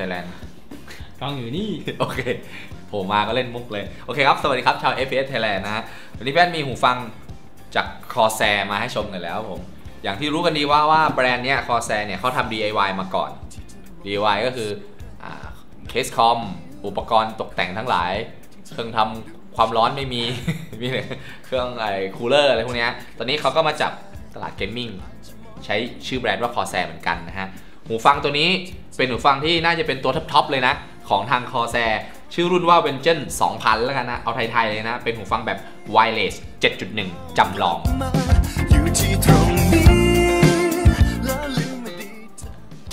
Thailand ฟังอยู่นี่ โอเคโผล่มาก็เล่นมุกเลย โอเคครับ สวัสดีครับ ชาว FPS Thailand นะฮะ วันนี้แว่นมีหูฟังจากคอแซมาให้ชมกันแล้วผม อย่างที่รู้กันดีว่าว่าแบรนด์เนี้ยคอแซเนี่ยเขาทำ DIY มาก่อน DIY ก็คือเคสคอม อุปกรณ์ตกแต่งทั้งหลาย เครื่องทำความร้อนไม่มี มีแต่เครื่องไอ้คูลเลอร์อะไรพวกเนี้ยตอนนี้เขาก็มาจับตลาดเกมมิ่งใช้ชื่อแบรนด์ว่าคอแซเหมือนกันนะฮะ หูฟังตัวนี้เป็นหูฟังที่น่าจะเป็นตัวท็อปๆเลยนะ ของทางคอแซชื่อรุ่นว่า v e n g e n 2000 แล้วกันนะ เอาไทย ๆ เลยนะ เป็นหูฟังแบบ wireless 7.1 จำลอง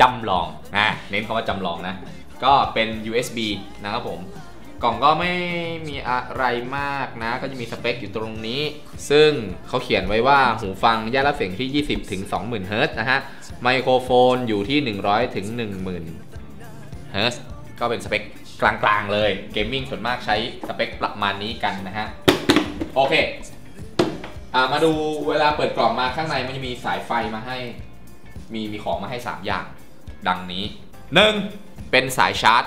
จำลองนะเน้นคำว่าจำลองนะ ก็เป็น USB นะครับผม กล่องก็ไม่มีอะไรมากนะ ก็จะมีสเปคอยู่ตรงนี้ ซึ่งเขาเขียนไว้ว่าหูฟังย่านรับเสียงที่ 20 ถึง 20,000 เฮิรต์นะฮะ ไมโครโฟนอยู่ที่ 100 ถึง 10,000 เฮิรต์ก็เป็นสเปคกลางๆเลย เกมมิ่งส่วนมากใช้สเปคประมาณนี้กันนะฮะ โอเคมาดูเวลาเปิดกล่องมาข้างในมันจะมีสายไฟมาให้ มีมีของมาให้ 3 อย่าง ดังนี้ 1. เป็นสายชาร์จ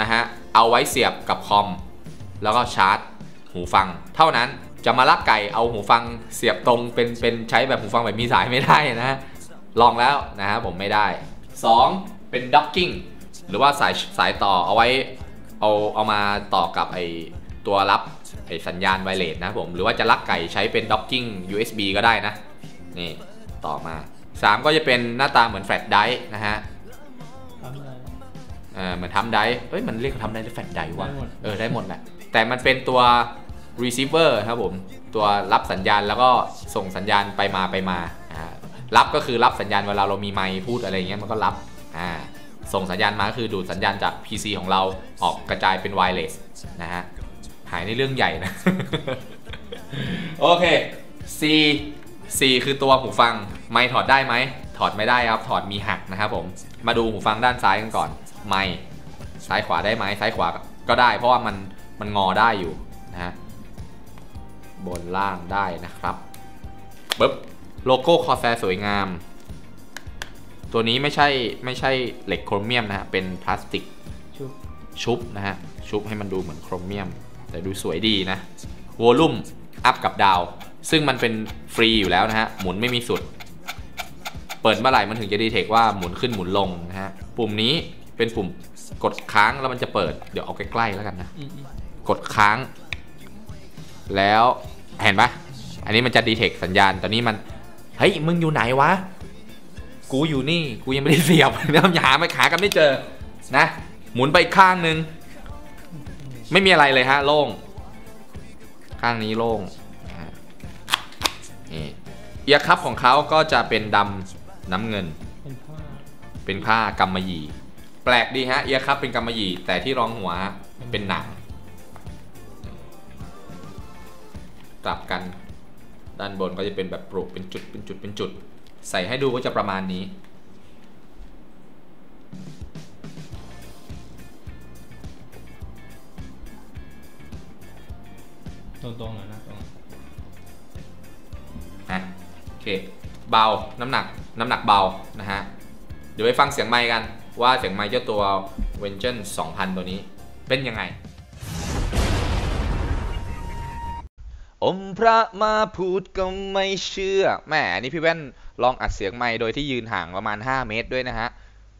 นะฮะ เอาไว้เสียบกับคอม แล้วก็ชาร์จหูฟัง เท่านั้นจะมาลักไก่เอาหูฟังเสียบตรงเป็นเป็นใช้แบบหูฟังแบบมีสายไม่ได้นะฮะลองแล้วนะฮะผมไม่ได้ 2. เป็นด็อกกิ้งหรือว่าสายสายต่อเอาไว้เอาเอามาต่อกับไอตัวรับไอสัญญาณไวเลสนะผม หรือว่าจะลักไก่ใช้เป็นด็อกกิ้ง USB ก็ได้นะ นี่ต่อมา 3 ก็จะเป็นหน้าตาเหมือนแฟลชไดร์นะฮะ เออเหมือนทำไดร์เอ้ยมันเรียกทำไดร์หรือแฟลชไดร์วะได้หมดเออได้หมดแหละแต่มันเป็นตัว receiver ครับผม ตัวรับสัญญาณแล้วก็ส่งสัญญาณไปมาไปมาอ่ารับก็คือรับสัญญาณเวลาเรามีไมค์พูดอะไรอย่างเงี้ยมันก็รับอ่าส่งสัญญาณมาก็คือดูดสัญญาณจาก PC ของเราออกกระจายเป็น wireless นะฮะหายในเรื่องใหญ่นะ โอเค C C คือตัวหูฟัง ไม่ถอดได้ไหม ถอดไม่ได้ครับ ถอดมีหักนะครับผม มาดูหูฟังด้านซ้ายกันก่อน ไม่ซ้ายขวาได้ไหมซ้ายขวาก็ได้ เพราะว่ามันมันงอได้อยู่นะฮะบนล่างได้นะครับปึ๊บโลโก้คอแซสวยงาม ตัวนี้ไม่ใช่ไม่ใช่เหล็กโครเมียมนะฮะเป็นพลาสติกชุบชุบนะฮะชุบให้มันดูเหมือนโครเมียม แต่ดูสวยดีนะวอลลุ่มอัพกับดาว ซึ่งมันเป็นฟรีอยู่แล้วนะฮะหมุนไม่มีสุด เปิดเมื่อไหร่มันถึงจะดีเทคว่าหมุนขึ้นหมุนลงนะฮะปุ่มนี้ เป็นปุ่มกดค้างแล้วมันจะเปิด เดี๋ยวเอาใกล้ๆแล้วกันนะอืมอืมกดค้าง แล้วเห็นปะอันนี้มันจะดีเทคสัญญาณ ตอนนี้มัน เฮ้ย มึงอยู่ไหนวะ กูอยู่นี่ กูยังไม่ได้เสียบเนี่ยหาไม่ขากันไม่เจอ นะ หมุนไปอีกข้างหนึ่งไม่มีอะไรเลยฮะ โล่ง ข้างนี้โล่งนะฮะนี่เอียร์คัพของเขาก็จะเป็นดำน้ำเงิน เป็นผ้าเป็นผ้ากำมะหยี่ แปลกดีฮะเอียร์คัพเป็นกำมะหยี่แต่ที่รองหัวฮะเป็นหนังกลับกัน ด้านบนก็จะเป็นแบบปลูกเป็นจุดเป็นจุดเป็นจุด ใส่ให้ดูก็จะประมาณนี้ตรงๆหน่อยนะตรงนะโอเค เบา น้ำหนัก น้ำหนักเบา นะฮะ เดี๋ยวไปฟังเสียงไมค์กัน ว่าเสียงไมค์เจ้าตัว v e n g e n 2000 ตัวนี้เป็นยังไง อมพระมาพูดก็ไม่เชื่อแหมนนี้พี่แว่นลองอัดเสียงไมค์โดยที่ยืนห่างประมาณ 5 เมตรด้วยนะฮะ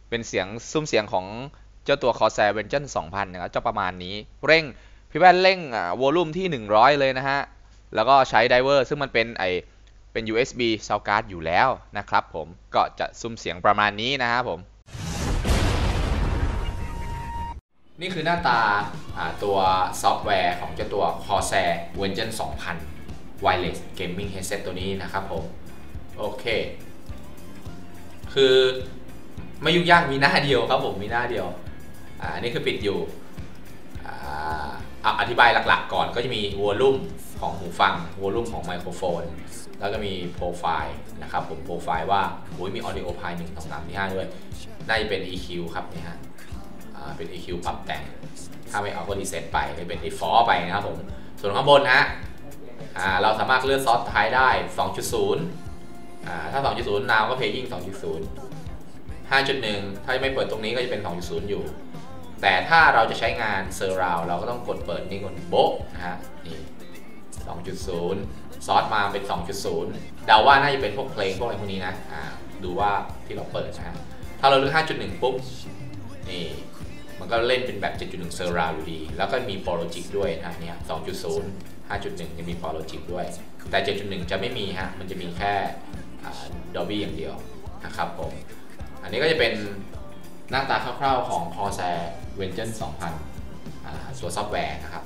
เป็นเสียงซุ้มเสียงของเจ้าตัว Corsair v e n g e n 2000 นะครับจะประมาณนี้ เร่ง พี่แว่นเร่งอ่วอลลุ่มที่ 100 เลยนะฮะ แล้วก็ใช้ไดเวอร์ซึ่งมันเป็นไอเป็น USB sound card อยู่แล้วนะครับผมก็จะซุ้มเสียงประมาณนี้นะครับผม นี่คือหน้าตาตัวซอฟต์แวร์ของเจ้าตัว Corsair Version 2000 Wireless Gaming Headset ตัวนี้นะครับผม โอเค คือไม่ยุ่งยากมีหน้าเดียวครับผมมีหน้าเดียว อ่าอันนี้คือปิดอยู่ อ่าอธิบายหลักๆก่อนก็จะมีวอลลุ่มของหูฟังวอลลุ่มของไมโครโฟน แล้วก็มีโปรไฟล์นะครับผมโปรไฟล์ว่าโอ้ยมี audio p i 1 2 3 4 5ด้วย น่าจะเป็น EQ ครับเนี่ยฮะ เป็น EQ ปรับแต่ง ถ้าไม่เอาก็รีเซ็ตไปให้เป็น default ไปนะครับผม ส่วนข้างบนฮะเราสามารถเลือนซอสท้ายได้ 2.0อ่าถ้า 2.0นาวก็ paying 2.0 5.1 ถ้าไม่เปิดตรงนี้ก็จะเป็น 2.0 อยู่ แต่ถ้าเราจะใช้งานเซอร์ราวเราก็ต้องกดเปิดนี่ก่อนโบ๊ะนะฮะนี่2.0 ซอสมาเป็น 2.0 เดาว่าน่าจะเป็นพวกเพลงพวกอะไรพวกนี้นะ อ่า ดูว่าที่เราเปิดนะฮะ ถ้าเราเลือก 5.1 ปุ๊บ นี่ มันก็เล่นเป็นแบบ 7.1 เซอร์ราวอยู่ดี แล้วก็มี Pro Logic ด้วยนะเนี่ย2.0 5.1 จะมี Pro Logic ด้วย แต่ 7.1 จะไม่มีฮะ มันจะมีแค่อ่า Dolby อย่างเดียวนะครับผม อันนี้ก็จะเป็นหน้าตาคร่าวๆของ Corsair Vengeance 2000อ่าตัวซอฟต์แวร์นะครับ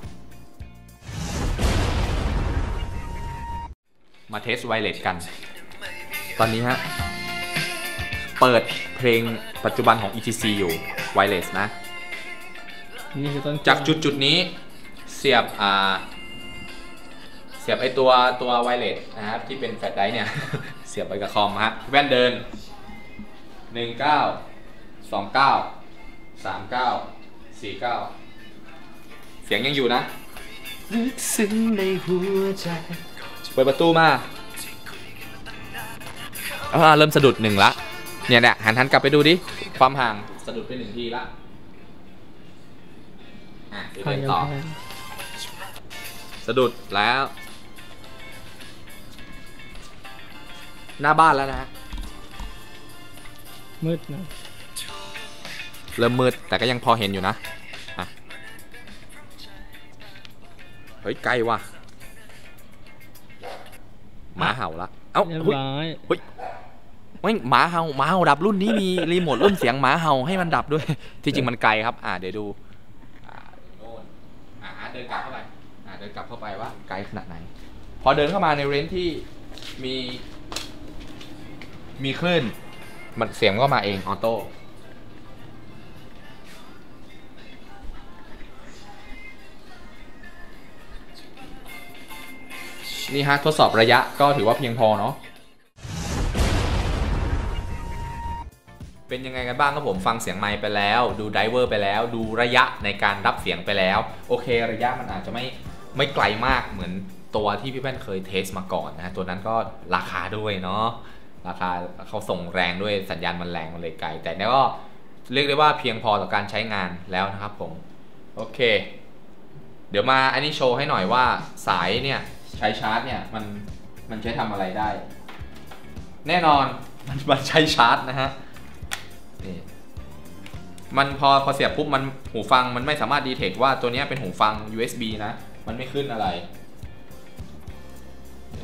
มาเทสไวเลสกัน ตอนนี้ฮะ เปิดเพลงปัจจุบันของ ETC อยู่ไวเลสนะ นี่คือต้นจากจุดจุดๆนี้เสียบอ่าเสียบไอตัวตัวไวเลสนะครับที่เป็นแฟลชไดร์เนี่ย เสียบไปกับคอมฮะแว่นเดิน1 9 2 9 3 9 4 9เสียงยังอยู่นะ ลึกซึ้งในหัวใจเปิดประตูมาอ่าเริ่มสะดุดหนึ่งละ เนี่ยเนี่ยหันหันกลับไปดูดิ ความห่างสะดุดไปหนึ่งทีละอะ เดี๋ยวพาเดินยต่อแพงสะดุดแล้ว หน้าบ้านแล้วนะ มืดนะ เริ่มมืด แต่ก็ยังพอเห็นอยู่นะอะเฮ้ย ไกลว่ะหมาเห่าละเอ้าเรียบเฮ้ยร้อยเฮ้ยไม่หมาเห่าหมาเห่าดับรุ่นนี้มีรีโมทรุ่นเสียงหมาเห่าให้มันดับด้วย ที่จริงมันไกลครับ อ่าเดี๋ยวดูอ่าโน่นอ่า เดินกลับเข้าไปอ่าเดินกลับเข้าไปว่าไกลขนาดไหน พอเดินเข้ามาในเรนจ์ที่มี มีคลื่น มันเสียงก็มาเองออโต้นี่ฮะทดสอบระยะก็ถือว่าเพียงพอเนาะ เป็นยังไงกันบ้างครับผมฟังเสียงไมค์ไปแล้ว ดูไดเวอร์ไปแล้ว ดูระยะในการรับเสียงไปแล้ว โอเค ระยะมันอาจจะไม่ไม่ไกลมากเหมือนตัวที่พี่แป้นเคยเทสมาก่อนนะตัวนั้นก็ราคาด้วยเนาะราคาเขาส่งแรงด้วยสัญญาณมันแรงมันเลยไกล แต่ก็เรียกได้ว่าเพียงพอต่อการใช้งานแล้วนะครับผม โอเค เดี๋ยวมาอันนี้โชว์ให้หน่อยว่าสายเนี่ยใช้ชาร์จเนี่ยมันมันใช้ทำอะไรได้ แน่นอนมันมันใช้ชาร์จนะฮะ นี่มันพอพอเสียบปุ๊บมันหูฟังมันไม่สามารถดีเทคว่าตัวเนี้ยเป็นหูฟัง USB นะ มันไม่ขึ้นอะไร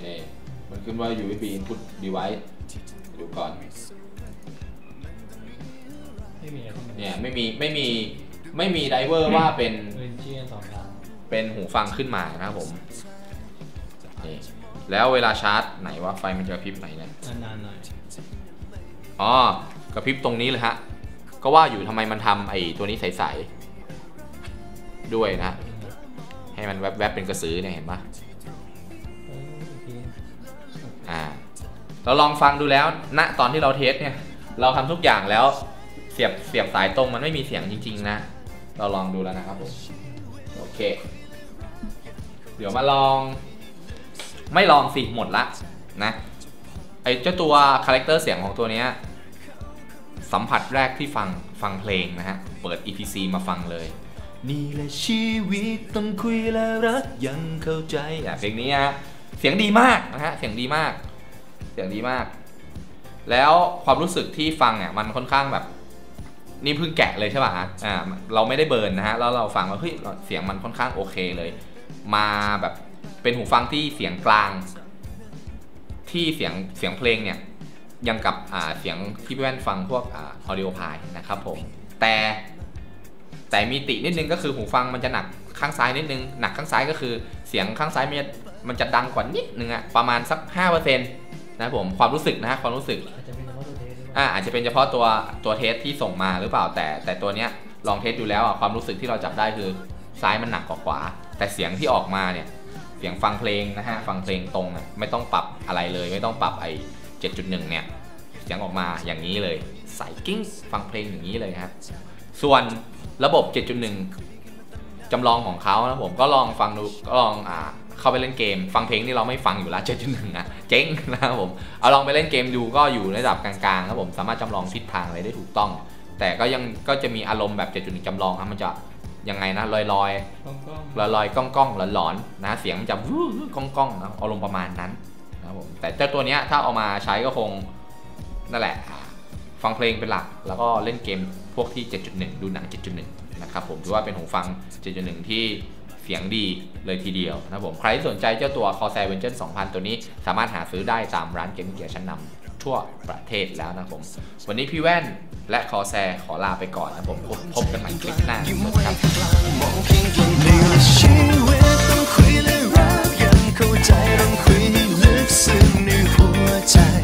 นี่มันขึ้นว่า USB input device ดูก่อนไม่มีอะไรที่มันเนี่ยไม่มีไม่มีไม่มีไดเวอร์ว่าเป็นเป็นชื่อกันสองทางเป็นหูฟังขึ้นมานะครับผมนี่แล้วเวลาชาร์จไหนว่าไฟมันจะกระพริบไหนเนี่ยนานๆหน่อยอ๋อ กระพริบตรงนี้เลยฮะ ก็ว่าอยู่ทำไมมันทำไอ้ตัวนี้ใสๆด้วยนะ ให้มันแวบๆเป็นกระสือเนี่ยเห็นปะเออโอเคอ่า เราลองฟังดูแล้วณตอนที่เราเทสเนี่ย เราทำทุกอย่างแล้วเสียบเสียบสายตรงมันไม่มีเสียงจริง ๆ นะ เราลองดูแล้วนะครับผม โอเค เดี๋ยวมาลอง ไม่ลองสิหมดละนะ ไอ้เจ้าตัวคาแรคเตอร์เสียงของตัวเนี้ย สัมผัสแรกที่ฟังฟังเพลงนะฮะ เปิด EPC มาฟังเลย นี่แหละชีวิตต้องคุยและรักยังเข้าใจอะเพลงนี้ฮะเสียงดีมากนะฮะเสียงดีมาก เสียงดีมาก แล้วความรู้สึกที่ฟังอะมันค่อนข้างแบบ นี่เพิ่งแกะเลยใช่ป่ะฮะอ่าเราไม่ได้เบิร์นนะฮะแล้วเราฟังแล้วเฮ้ยเสียงมันค่อนข้างโอเคเลย มาแบบเป็นหูฟังที่เสียงกลาง ที่เสียงเสียงเพลงเนี่ย ยังกับอ่าเสียงที่พี่แว่นฟังพวกอ่า audio p i นะครับผม แต่แต่มีตินิดนึงก็คือหูฟังมันจะหนักข้างซ้ายนิดนึง หนักข้างซ้ายก็คือเสียงข้างซ้ายมันจะมันจะดังกว่านิดนึงอะประมาณสัก 5%นะครับผมความรู้สึกนะฮะความรู้สึกอาจจะเป็นเฉพาะตัวเทสหรือเปล่าอ่าอาจจะเป็นเฉพาะตัวตัวเทสที่ส่งมาหรือเปล่าแต่ แต่ตัวเนี้ยลองเทสดูแล้วอะความรู้สึกที่เราจับได้คือซ้ายมันหนักกว่าขวา แต่เสียงที่ออกมาเนี่ยเสียงฟังเพลงนะฮะฟังเพลงตรงอะไม่ต้องปรับอะไรเลย ไม่ต้องปรับไอ้ 7.1 เนี่ยเสียงออกมาอย่างนี้เลยใส่กิ้งฟังเพลงอย่างนี้เลยครับ ส่วนระบบ 7.1 จำลองของเขานะผมก็ลองฟังดูก็ลองอ่าเข้าไปเล่นเกม ฟังเพลงที่เราไม่ฟังอยู่แล้ว7.1นะเจ๊งนะครับผมเอาลองไปเล่นเกมดูก็อยู่ในระดับกลางๆครับผมสามารถจำลองทิศทางอะไรได้ถูกต้อง แต่ก็ยังก็จะมีอารมณ์แบบ 7.1จำลองครับมันจะยังไงนะลอยลอยต้องก็ลอยลอยๆก้องก้องๆหลอนๆนะเสียงมันจะวู้วู้ก้องก้องๆนะอารมณ์ประมาณนั้น นะครับผมแต่เจ้าตัวเนี้ยถ้าเอามาใช้ก็คงนั่นแหละ ฟังเพลงเป็นหลัก แล้วก็เล่นเกมพวกที่ 7.1 ดูหนัง 7.1 นะครับผมถือว่าเป็นหูฟัง 7.1 ที่เสียงดีเลยทีเดียวนะครับผมใครที่สนใจเจ้าตัว Corsair Vengeance 2000 ตัวนี้สามารถหาซื้อได้ตามร้านเกมเกียร์ชั้นนำทั่วประเทศแล้วนะครับผม วันนี้พี่แว่นและ Corsair ขอลาไปก่อนนะครับผมพบกันใหม่คลิปหน้าสวัสดีครับ appetite